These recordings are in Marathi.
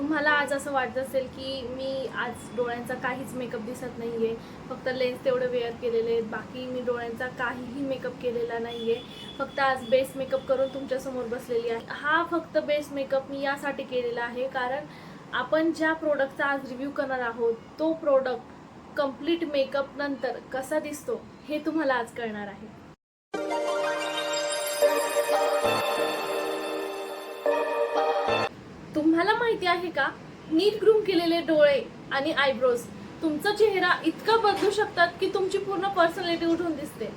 तुम्हाला आज असं वाटत असेल की मी आज डोळ्यांचा काहीच मेकअप दिसत नाही आहे फक्त लेन्स तेवढे वेअर केलेले आहेत. बाकी मी डोळ्यांचा काहीही मेकअप केलेला नाही आहे फक्त आज बेस मेकअप करून तुमच्यासमोर बसलेली आहे. हा फक्त बेस मेकअप मी यासाठी केलेला आहे. कारण आपण ज्या प्रोडक्टचा आज रिव्ह्यू करणार आहोत तो प्रोडक्ट कंप्लीट मेकअप नंतर कसा दिसतो हे तुम्हाला आज कळणार आहे. तुम्हाला माहिती आहे का? नीट ग्रूम केलेले डोळे आणि आयब्रोज तुमचा चेहरा इतका बदलू शकतात की तुमची पूर्ण पर्सनॅलिटी उठून दिसते.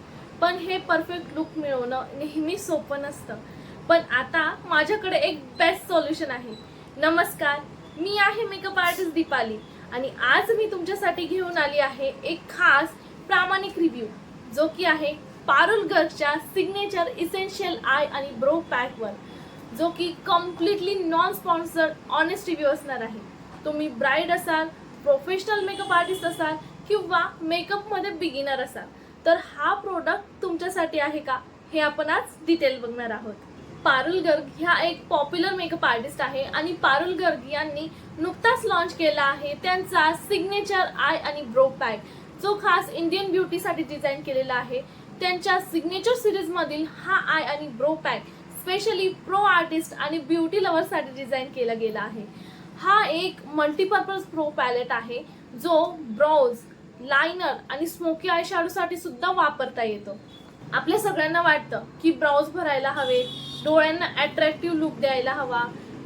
पण हे परफेक्ट लुक मिळवणं नेहमी सोपं नसतं. पण आता माझ्याकडे एक बेस्ट सोल्युशन आहे. नमस्कार मी आहे मेकअप आर्टिस्ट दीपाली आणि आज मी तुमच्यासाठी घेऊन आली आहे एक खास प्रामाणिक रिव्ह्यू जो की आहे पारुल गर्गच्या सिग्नेचर इसेन्शियल आय आणि ब्रो पॅकवर जो की completely non sponsored honest review असणार आहे. तुम्ही ब्राईड असाल प्रोफेशनल मेकअप आर्टिस्ट असाल किंवा मेकअपमध्ये बिगिनर असाल तर हा प्रोडक्ट तुमच्यासाठी आहे का? हे आपण आज डिटेल बघणार आहोत. पारुल गर्ग ह्या एक पॉप्युलर मेकअप आर्टिस्ट आहे आणि पारुल गर्ग यांनी नुकताच लॉन्च केला आहे त्यांचा सिग्नेचर आय आणि ब्रो पॅक जो खास इंडियन ब्युटीसाठी डिझाईन केलेला आहे. त्यांच्या सिग्नेचर सिरीजमधील हा आय आणि brow pack specially pro artist आणि ब्युटी लवरसाठी डिझाईन केला गेला आहे. हा एक मल्टीपर्पज प्रो पॅलेट आहे जो ब्राउज लायनर आणि स्मोकी आयसाठी सुद्धा वापरता येतो. आपल्या सगळ्यांना वाटतं की ब्राउज भरायला हवे डोळ्यांना अट्रॅक्टिव्ह लुक द्यायला हवा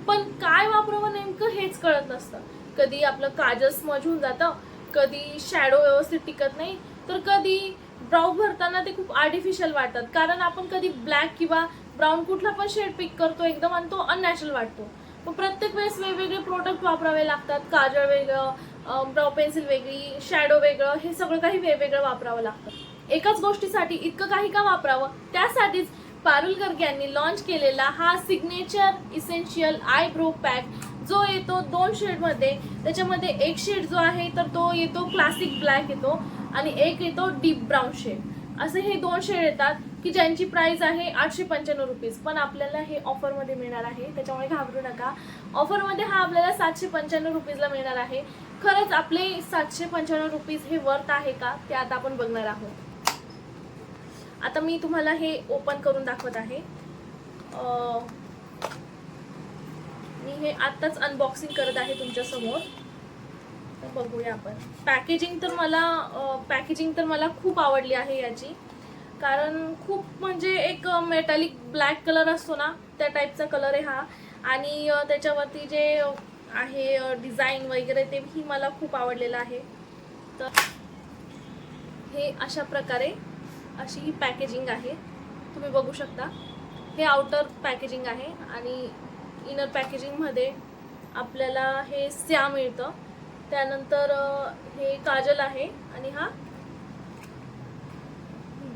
पण काय वापरावं नेमकं हेच कळत नसतं. कधी आपलं काजल स्मज होऊन जातं कधी शॅडो व्यवस्थित टिकत नाही तर कधी ब्राऊ भरताना ते खूप आर्टिफिशियल वाटतात. कारण आपण कधी ब्लॅक किंवा ब्राऊन कुठला पण शेड पिक करतो एकदम आणि तो अननॅचरल वाटतो. मग प्रत्येक वेळेस वेगवेगळे प्रोडक्ट वापरावे लागतात. काजळ वेगळं ब्राऊ पेन्सिल वेगळी शॅडो वेगळं हे सगळं काही वेगवेगळं वापरावं लागतं. एकाच गोष्टीसाठी इतकं काही का वापरावं? त्यासाठीच पारुल गर्ग यांनी लॉन्च केलेला हा signature essential eye brow pack जो येतो दोन शेडमध्ये त्याच्यामध्ये एक शेड जो आहे तर तो येतो क्लासिक ब्लॅक येतो आणि एक येतो डीप ब्राऊन शेड असे हे दोन शेड येतात. की ज्यांची प्राइस आहे आठशे पंच्याण्णव रुपीज पण आपल्याला हे ऑफरमध्ये मिळणार आहे. त्याच्यामुळे घाबरू नका. ऑफरमध्ये हा आपल्याला सातशे पंच्याण्णव रुपीजला मिळणार आहे. खरंच आपले सातशे पंच्याण्णव रुपीज हे वर्थ आहे का? ते आता आपण बघणार आहोत. आता मी तुम्हाला हे ओपन करून दाखवत आहे. मी हे आत्ताच अनबॉक्सिंग करत आहे तुमच्यासमोर. बघूया आपण. पॅकेजिंग तर मला पॅकेजिंग तर मला खूप आवडली आहे याची. कारण खूप म्हणजे एक मेटॅलिक ब्लॅक कलर असतो ना त्या टाईपचा कलर आहे हा. आणि त्याच्यावरती जे आहे डिझाईन वगैरे तेही मला खूप आवडलेलं आहे. तर हे अशा प्रकारे अशी ही पॅकेजिंग आहे. तुम्ही बघू शकता. हे आउटर पॅकेजिंग आहे आणि इनर पॅकेजिंगमध्ये आपल्याला हे स्या मिळतं. त्यानंतर हे काजल आहे आणि हा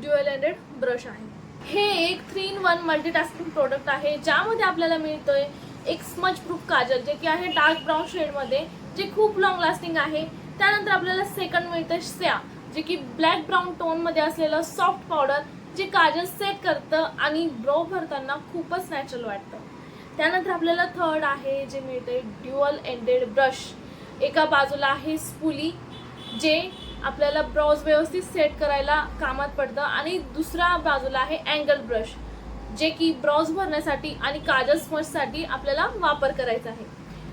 ड्युअल एंडेड ब्रश आहे. हे एक three in one multitasking product आहे ज्यामध्ये आपल्याला मिळतोय एक स्मच प्रूफ काजल जे की आहे डार्क ब्राऊन शेडमध्ये जे खूप लॉंग लास्टिंग आहे. त्यानंतर आपल्याला सेकंड मिळतं स्या जे की ब्लॅक ब्राऊन टोनमध्ये असलेलं सॉफ्ट पावडर जे काजल सेट करतं आणि ब्रो भरताना खूपच नॅचरल वाटतं. त्यानंतर आपल्याला थर्ड आहे जे मिळते ड्युअल एंडेड ब्रश एका बाजूला आहे स्पुली जे आपल्याला ब्रॉज व्यवस्थित सेट करायला कामात पडतं. आणि दुसरा बाजूला आहे अँगल ब्रश जे की ब्रॉज भरण्यासाठी आणि काजल स्मजसाठी आपल्याला वापर करायचा आहे.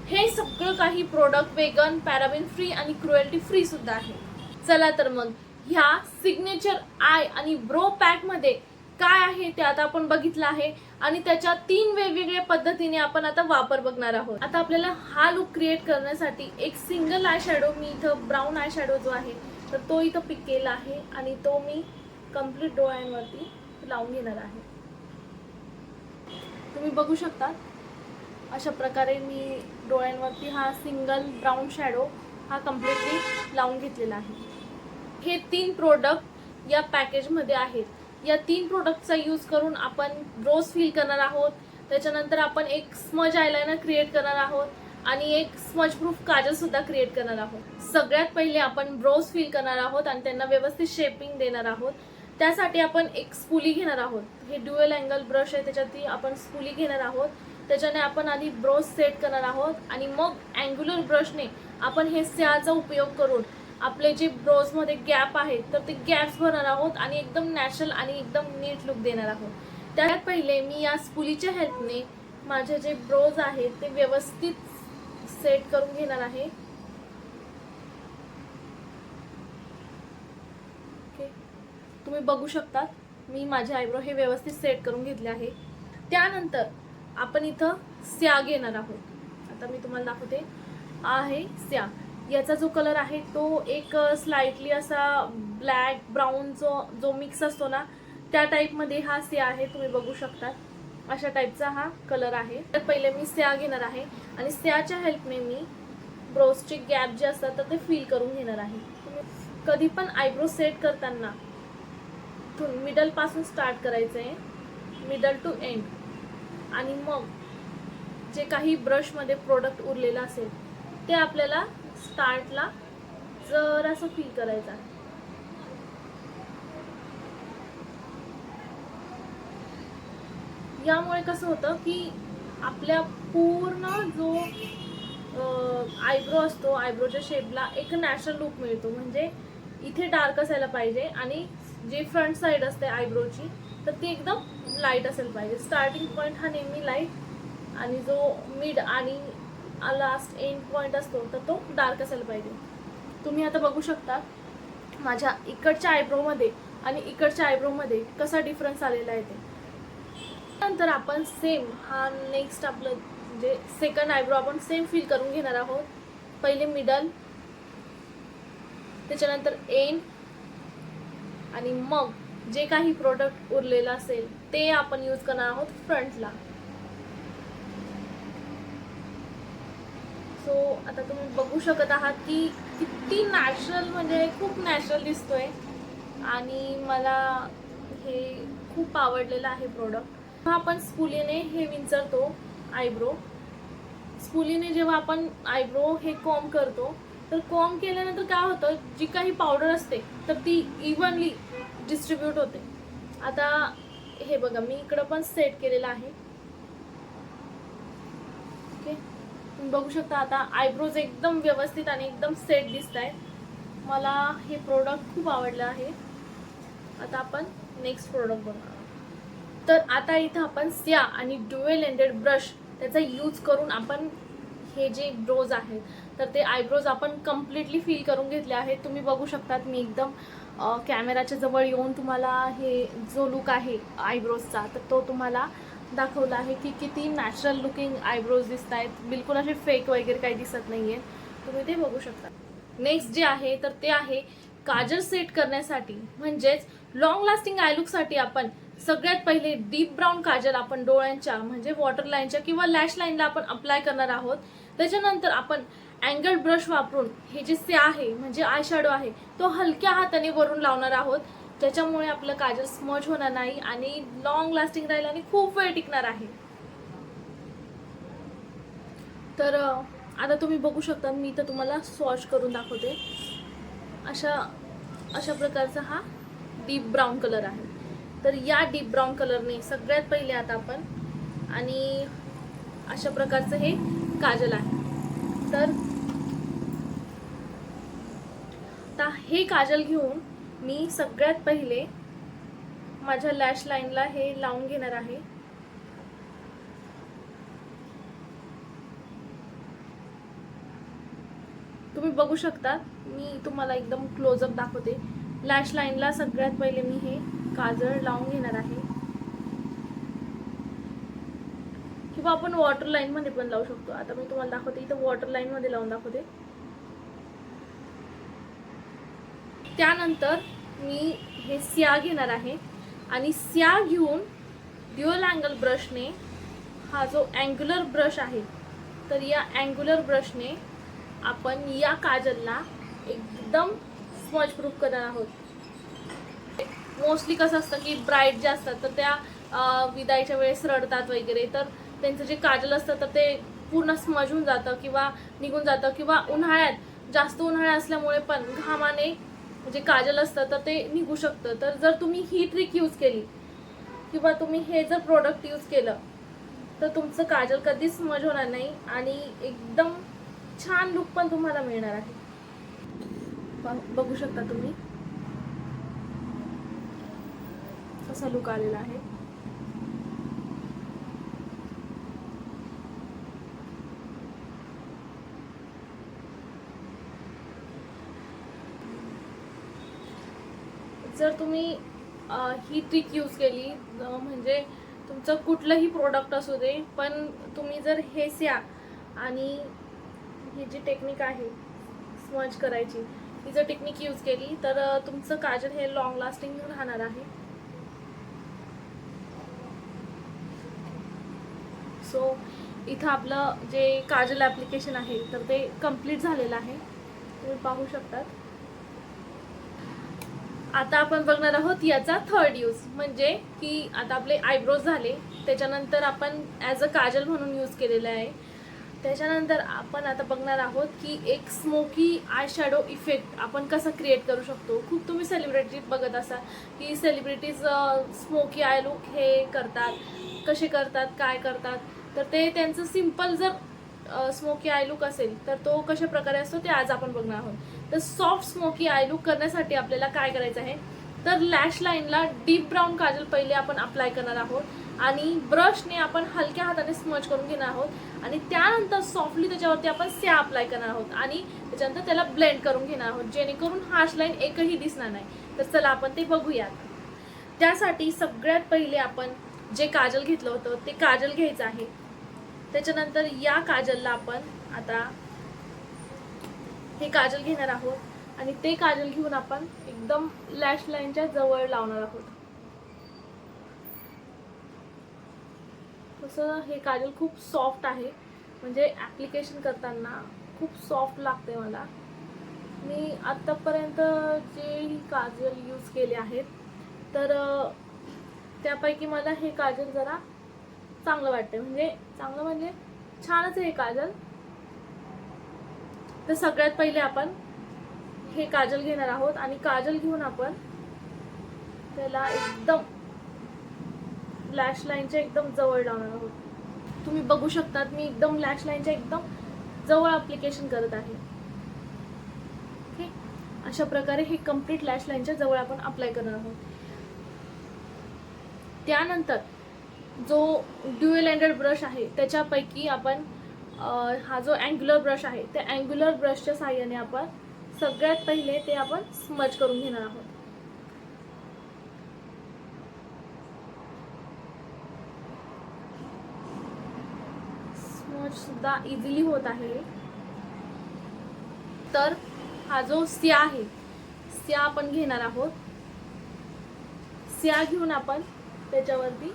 हे सगळं काही प्रोडक्ट वेगन पॅराबिन फ्री आणि क्रुएल्टी फ्री सुद्धा आहे. चला तर मग ह्या सिग्नेचर आय आणि ब्रो पॅकमध्ये काय आहे ते आता आपण बघितलं आहे. आणि त्याच्या तीन वेगवेगळ्या पद्धतीने आपण आता वापर बघणार आहोत. आता आपल्याला हा लुक क्रिएट करण्यासाठी एक सिंगल आय शॅडो मी इथं ब्राऊन आय शॅडो जो आहे तर तो इथं पिक केला आहे आणि तो मी कंप्लीट डोळ्यांवरती लावून घेणार आहे. तुम्ही बघू शकता अशा प्रकारे मी डोळ्यांवरती हा सिंगल ब्राऊन शॅडो हा कम्प्लिटली लावून घेतलेला आहे. हे तीन प्रोडक्ट या पॅकेजमध्ये आहेत. या तीन प्रोडक्टचा यूज करून आपण रोज फील करणार आहोत. त्याच्यानंतर आपण एक स्मज आयलायनर क्रिएट करणार आहोत. आणि एक स्मच प्रूफ काजल सुद्धा क्रिएट करणार आहोत. सगळ्यात पहिले आपण ब्रोज फील करणार आहोत आणि त्यांना व्यवस्थित शेपिंग देणार आहोत. त्यासाठी आपण एक स्पुली घेणार आहोत. हे ड्युअल अँगल ब्रश आहे त्याच्यातही आपण स्पुली घेणार आहोत. त्याच्याने आपण आधी ब्रोज सेट करणार आहोत आणि मग अँग्युलर ब्रशने आपण हे स्याचा उपयोग करून आपले जे ब्रोजमध्ये गॅप आहेत तर ते गॅप्स भरणार आहोत आणि एकदम नॅचरल आणि एकदम नीट लुक देणार आहोत. त्यात पहिले मी या स्पुलीच्या हेल्पने माझे जे ब्रोज आहेत ते व्यवस्थित सेट करून घेणार आहे. ओके तुम्ही बघू शकता मी माझे आयब्रो हे व्यवस्थित सेट करून घेतले आहे. त्यानंतर आपण इथं स्या घेणार आहोत. आता मी तुम्हाला दाखवते. आहे स्या याचा जो कलर आहे तो एक स्लाइटली असा ब्लॅक ब्राऊन जो जो मिक्स असतो ना त्या टाईपमध्ये हा स्या आहे तुम्ही बघू शकतात. अशा टाईपचा हा कलर आहे. तर पहिले मी स्या घेणार आहे आणि स्याच्या हेल्पने मी ब्रोजचे गॅप जे असतात तर ते फिल करून घेणार आहे. कधी पण आयब्रो सेट करताना मिडलपासून स्टार्ट करायचं आहे मिडल टू एंड आणि मग जे काही ब्रशमध्ये प्रोडक्ट उरलेलं असेल ते आपल्याला स्टार्टला जरासं फील करायचं आहे. त्यामुळे कसं होतं की आपल्या पूर्ण जो आयब्रो असतो आयब्रोच्या शेपला एक नॅचरल लुक मिळतो. म्हणजे इथे डार्क असायला पाहिजे आणि जी फ्रंट साईड असते आयब्रोची तर ती एकदम लाइट असायला पाहिजे. स्टार्टिंग पॉईंट हा नेहमी लाइट आणि जो मिड आणि लास्ट एंड पॉईंट असतो तर तो डार्क असायला पाहिजे. तुम्ही आता बघू शकता माझ्या इकडच्या आयब्रोमध्ये आणि इकडच्या आयब्रोमध्ये कसा डिफरन्स आलेला आहे ते. नंतर आपण सेम हा नेक्स्ट आपलं म्हणजे सेकंड आयब्रो आपण सेम फील करून घेणार आहोत. पहिले मिडल त्याच्यानंतर एंड आणि मग जे काही प्रोडक्ट उरलेलं असेल ते आपण यूज करणार आहोत फ्रंटला सो आता तुम्ही बघू शकत आहात की किती नॅचरल म्हणजे खूप नॅचरल दिसतोय. आणि मला हे खूप आवडलेलं आहे प्रोडक्ट हा आपण स्पुलीने हे विंचरतो आयब्रो स्पुलीने जेव्हा आपण आयब्रो हे कॉम करतो तर कॉम केल्यानंतर काय होतं जी काही पावडर असते तर ती इव्हनली डिस्ट्रीब्यूट होते. आता हे बघा मी इकडं पण सेट केलेलं आहे. ओके? तुम्ही बघू शकता आता आयब्रोज एकदम व्यवस्थित आणि एकदम सेट दिसत आहेत मला हे प्रोडक्ट खूप आवडलं आहे. आता आपण नेक्स्ट प्रोडक्ट बघणार तर आता इथं आपण स्या आणि ड्युएल एंडेड ब्रश त्याचा यूज करून आपण हे जे ब्रोज आहेत तर ते आयब्रोज आपण कम्प्लिटली फील करून घेतले आहेत. तुम्ही बघू शकतात मी एकदम कॅमेराच्या जवळ येऊन तुम्हाला हे जो लुक आहे आयब्रोजचा तर तो तुम्हाला दाखवला आहे की किती नॅचरल लुकिंग आयब्रोज दिसत आहेत. बिलकुल असे फेक वगैरे काही दिसत नाही आहेत तुम्ही ते बघू शकता. नेक्स्ट जे आहे तर ते आहे काजल सेट करण्यासाठी. म्हणजेच लॉंग लास्टिंग आय लुकसाठी आपण सगळ्यात पहिले डीप ब्राऊन काजल आपण डोळ्यांच्या म्हणजे वॉटर लाईनच्या किंवा लॅश लाईनला आपण अप्लाय करणार आहोत. त्याच्यानंतर आपण अँगल ब्रश वापरून हे जे से आहे म्हणजे आय शॅडो आहे तो हलक्या हाताने वरून लावणार आहोत. ज्याच्यामुळे आपलं काजल स्मज होणार नाही आणि लॉंग लास्टिंग राहील आणि खूप वेळ टिकणार आहे. तर आता तुम्ही बघू शकता मी तर तुम्हाला स्वॉश करून दाखवते. अशा अशा प्रकारचा हा डीप ब्राऊन कलर आहे. तर या डीप ब्राऊन कलरने सगळ्यात पहिले आता आपण आणि अशा प्रकारचं हे काजल आहे. तर आता हे काजल घेऊन मी सगळ्यात पहिले माझ्या लॅश लाईनला हे लावून घेणार आहे. तुम्ही बघू शकता मी तुम्हाला एकदम क्लोजअप दाखवते. लॅश लाईनला सगळ्यात पहिले मी हे काजळ लावून घेणार आहे. किंवा आपण वॉटर लाईन मध्ये पण लावू शकतो. आता मी तुम्हाला दाखवते इथं वॉटर लाईन मध्ये लावून दाखवते. त्यानंतर मी हे स्या घेणार आहे आणि स्या घेऊन ड्युअल अँगल ब्रशने हा जो अँग्युलर ब्रश आहे तर या अँग्युलर ब्रशने आपण या काजलला एकदम स्मज प्रूफ करणार आहोत. मोस्टली कसं असतं की ब्राईट ज्या असतात तर त्या विदायच्या विदाईच्या वेळेस रडतात वगैरे. तर त्यांचं जे काजल असतं तर ते पूर्ण स्मजून जातं किंवा निघून जातं किंवा उन्हाळ्यात जास्त उन्हाळा असल्यामुळे पण घामाने जे काजल असतं तर ते निघू शकतं. तर जर तुम्ही ही ट्रिक यूज केली किंवा तुम्ही हे जर प्रोडक्ट यूज केलं तर तुमचं काजल कधीच स्मज होणार नाही आणि एकदम छान लुक पण तुम्हाला मिळणार आहे. बघू शकता तुम्ही. असा लुक आलेला आहे? जर तुम्ही ही ट्रिक यूज केली म्हणजे तुमचं कुठलंही प्रोडक्ट असू दे पण तुम्ही जर हे स्या आणि ही जी टेक्निक आहे स्मज करायची ही जर टेक्निक यूज केली तर तुमचं काजल हे लॉंग लास्टिंग राहणार आहे. सो इथं आपलं जे काजल ॲप्लिकेशन आहे तर ते कंप्लीट झालेलं आहे. तुम्ही पाहू शकतात. आता आपण बघणार आहोत याचा थर्ड यूज म्हणजे की आता आपले आयब्रोज झाले. त्याच्यानंतर आपण ॲज अ काजल म्हणून यूज केलेलं आहे. त्याच्यानंतर आपण आता बघणार आहोत की एक स्मोकी आय शॅडो इफेक्ट आपण कसा क्रिएट करू शकतो. खूप तुम्ही सेलिब्रिटी बघत असाल की सेलिब्रिटीज स्मोकी आय लुक हे करतात. कसे करतात? काय करतात? तर ते त्यांचं सिंपल जर स्मोकी आय लुक असेल तर तो कशा प्रकारे असतो ते आज आपण बघणार आहोत. तर सॉफ्ट स्मोकी आय लुक करण्यासाठी आपल्याला काय करायचं आहे? तर लॅश लाईनला डीप ब्राऊन काजल पहिले आपण अप्लाय करणार आहोत आणि ब्रशने आपण हलक्या हाताने स्मच करून घेणार आहोत आणि त्यानंतर सॉफ्टली त्याच्यावरती आपण स्या अप्लाय करणार आहोत आणि त्याच्यानंतर त्याला ब्लेंड करून घेणार आहोत जेणेकरून हार्श लाईन एकही दिसणार नाही. तर चला आपण ते बघूयात. त्यासाठी सगळ्यात पहिले आपण जे काजल घेतलं होतं ते काजल घ्यायचं आहे. त्याच्यानंतर या काजलला आपण आता हे काजल घेणार आहोत आणि ते काजल घेऊन आपण एकदम लॅश लाईनच्या जवळ लावणार आहोत. तसं हे काजल खूप सॉफ्ट आहे. म्हणजे ॲप्लिकेशन करताना खूप सॉफ्ट लागते मला. मी आत्तापर्यंत जे काजल यूज केले आहेत तर त्यापैकी मला हे काजल जरा चांगलं वाटतं म्हणजे चांगलं म्हणजे छानच आहे हे काजल. तर सगळ्यात पहिले आपण हे काजल घेणार आहोत आणि काजल घेऊन आपण त्याला एकदम लॅश लाईनच्या एकदम जवळ लावणार आहोत. तुम्ही बघू शकतात मी एकदम लॅश लाईनच्या एकदम जवळ अप्लिकेशन करत आहे. अशा प्रकारे हे कंप्लीट लॅश लाईनच्या जवळ आपण अप्लाय करणार आहोत. त्यानंतर जो ड्युएल एंडेड ब्रश आहे त्याच्यापैकी आपण हा जो अँग्युलर ब्रश आहे त्या अँग्युलर ब्रशच्या साहाय्याने आपण सगळ्यात पहिले ते आपण स्मच करून घेणार आहोत. स्मच सुद्धा इझिली होत आहे. तर हा जो स्या आहे स्या आपण घेणार आहोत. स्या घेऊन आपण त्याच्यावरती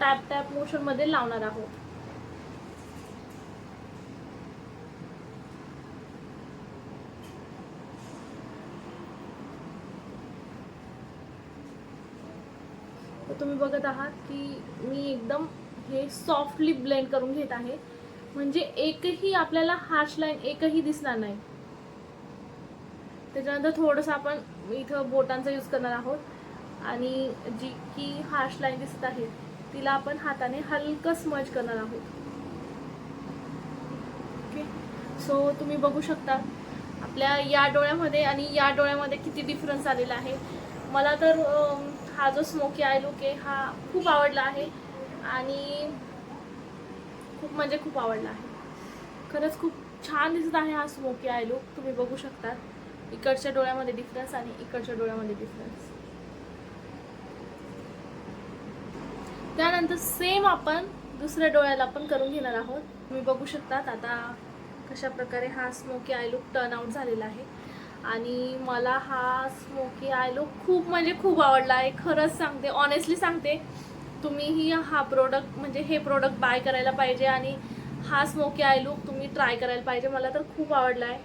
टॅप टॅप मोशनमध्ये लावणार आहोत. तर तुम्ही बघत आहात की मी एकदम हे सॉफ्टली ब्लेंड करून घेत आहे. म्हणजे एकही आपल्याला हार्श लाईन एकही दिसणार नाही. त्याच्यानंतर थोडंसं आपण इथं बोटांचा यूज करणार आहोत. आणि जी की हार्श लाईन दिसत आहे तिला आपण हाताने हलकं स्मज करणार आहोत. ओके सो तुम्ही बघू शकता आपल्या या डोळ्यामध्ये आणि या डोळ्यामध्ये किती डिफरन्स आलेला आहे. मला तर हा जो स्मोकी आय लुक आहे हा खूप आवडला आहे आणि खूप म्हणजे खूप आवडला आहे. खरंच खूप छान दिसत आहे हा स्मोकी आय लुक तुम्ही बघू शकता इकडच्या डोळ्यामध्ये डिफरन्स आणि इकडच्या डोळ्यामध्ये डिफरन्स त्यानंतर सेम आपण दुसऱ्या डोळ्याला पण करून घेणार आहोत. तुम्ही बघू शकतात आता कशा प्रकारे हा smoky eye look turn out झालेला आहे. आणि मला हा स्मोकी आय लुक खूप म्हणजे खूप आवडला आहे. खरंच सांगते ऑनेस्टली सांगते तुम्हीही हा प्रोडक्ट म्हणजे हे प्रोडक्ट बाय करायला पाहिजे आणि हा स्मोकी आय लुक तुम्ही ट्राय करायला पाहिजे. मला तर खूप आवडला आहे.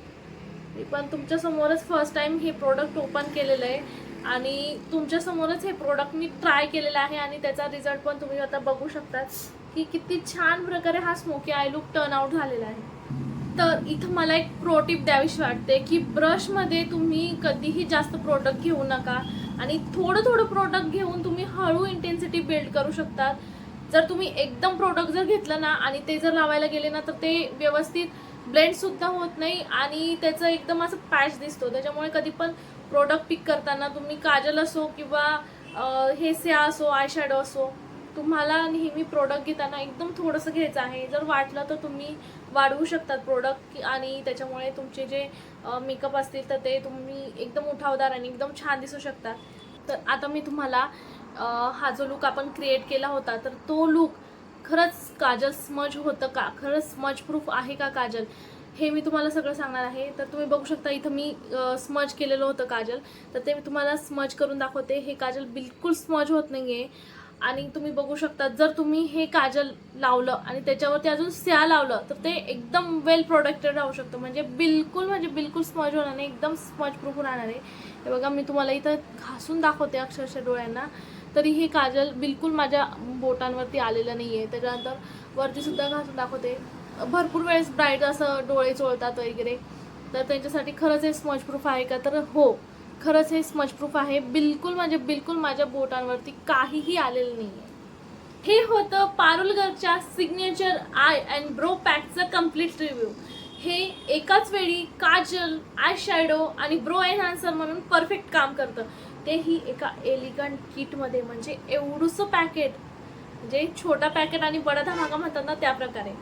मी पण तुमच्यासमोरच फर्स्ट टाईम हे प्रोडक्ट ओपन केलेलं आहे. आणि तुमच्यासमोरच हे प्रोडक्ट मी ट्राय केलेलं आहे आणि त्याचा रिझल्ट पण तुम्ही आता बघू शकता की किती छान प्रकारे हा smoky eye look turn out झालेला आहे. तर इथं मला एक प्रो टिप द्यावीशी वाटते की ब्रशमध्ये तुम्ही कधीही जास्त प्रोडक्ट घेऊ नका आणि थोडं थोडं प्रोडक्ट घेऊन तुम्ही हळू इंटेन्सिटी बिल्ड करू शकतात. जर तुम्ही एकदम प्रोडक्ट जर घेतलं ना आणि ते जर लावायला गेले ना तर ते व्यवस्थित ब्लेंडसुद्धा होत नाही आणि त्याचं एकदम असं पॅच दिसतो. त्याच्यामुळे कधी पण प्रोडक्ट पिक करताना तुम्ही काजल असो किंवा हे स्या असो आय शॅडो असो तुम्हाला नेहमी प्रोडक्ट घेताना एकदम थोडंसं घ्यायचं आहे. जर वाटलं तर तुम्ही वाढवू शकतात प्रोडक्ट आणि त्याच्यामुळे तुमचे जे मेकअप असतील तर ते तुम्ही एकदम उठावदार आणि एकदम छान दिसू शकतात. तर आता मी तुम्हाला हा जो लुक आपण क्रिएट केला होता तर तो लुक खरंच काजल स्मज होतं का? खरंच स्मज प्रूफ आहे का काजल? हे मी तुम्हाला सगळं सांगणार आहे. तर तुम्ही बघू शकता इथं मी स्मज केलेलं होतं काजल. तर ते मी तुम्हाला स्मज करून दाखवते. हे काजल बिलकुल स्मज होत नाही आहे आणि तुम्ही बघू शकता जर तुम्ही हे काजल लावलं आणि त्याच्यावरती अजून स्या लावलं तर ते एकदम वेल प्रोडक्टेड राहू शकतं. म्हणजे बिलकुल म्हणजे बिलकुल स्मज होणार नाही. एकदम स्मज प्रूफ राहणार आहे. हे बघा मी तुम्हाला इथं घासून दाखवते अक्षरशः डोळ्यांना. तरी हे काजल बिलकुल माझ्या बोटांवरती आलेलं नाही आहे त्याच्यानंतर वरतीसुद्धा घासून दाखवते. भरपूर वेळेस ब्राईट असं डोळे चोळतात वगैरे. तर त्यांच्यासाठी खरंच हे स्मज प्रूफ आहे का? तर हो खरंच हे स्मच प्रूफ आहे. बिलकुल म्हणजे बिलकुल माझ्या बोटांवरती काहीही आलेलं नाही आहे हे होतं पारुलगरच्या सिग्नेचर आय अँड ब्रो पॅकचं कंप्लीट रिव्ह्यू हे एकाच वेळी काजल आय शॅडो आणि ब्रो एनहान्सर म्हणून परफेक्ट काम करतं. तेही एका एलिगंट किटमध्ये म्हणजे एवढूसं पॅकेट म्हणजे छोटा पॅकेट आणि बडा धमाका म्हणतात ना त्या प्रकारे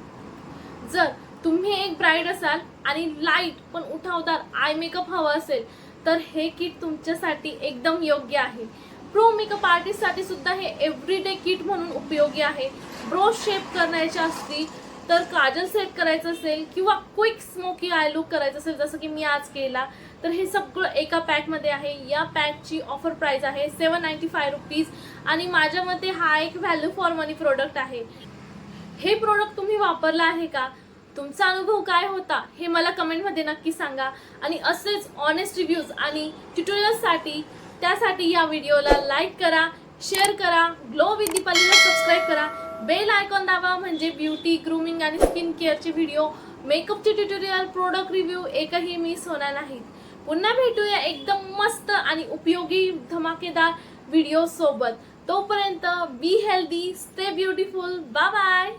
जर तुम्ही एक ब्राईड असाल आणि लाइट पण उठावदार आय मेकअप हवं असेल तर हे किट तुमच्यासाठी एकदम योग्य आहे. प्रो मेकअप आर्टिस्टसाठी सुद्धा हे एव्हरीडे किट म्हणून उपयोगी आहे. ब्रो शेप करण्याच्या असतील तर काजल सेट करायचं असेल किंवा क्विक स्मोकी आय लुक करायचं असेल जसं की मी आज केला तर हे सगळं एका पॅकमध्ये आहे. या पॅकची ऑफर प्राईस आहे सेवन नाईन्टी फाय रुपीज आणि माझ्या मते हा एक व्हॅल्यू फॉर मनी प्रोडक्ट आहे. हे प्रोडक्ट तुम्ही वापरलं आहे का? तुमचा अनुभव काय होता? हे मला कमेंटमध्ये नक्की सांगा. आणि असेच ऑनेस्ट रिव्ह्यूज आणि ट्युटोरियल्ससाठी त्यासाठी या व्हिडिओला लाईक करा शेअर करा ग्लो विथ दीपालीला सबस्क्राईब करा. बेल आयकॉन दाबा म्हणजे ब्युटी ग्रूमिंग आणि स्किन केअरचे व्हिडिओ मेकअपचे ट्युटोरियल प्रोडक्ट रिव्ह्यू एकही मिस होणार नाहीत. पुन्हा भेटूया एकदम मस्त आणि उपयोगी धमाकेदार व्हिडिओ सोबत. तोपर्यंत be healthy stay beautiful bye bye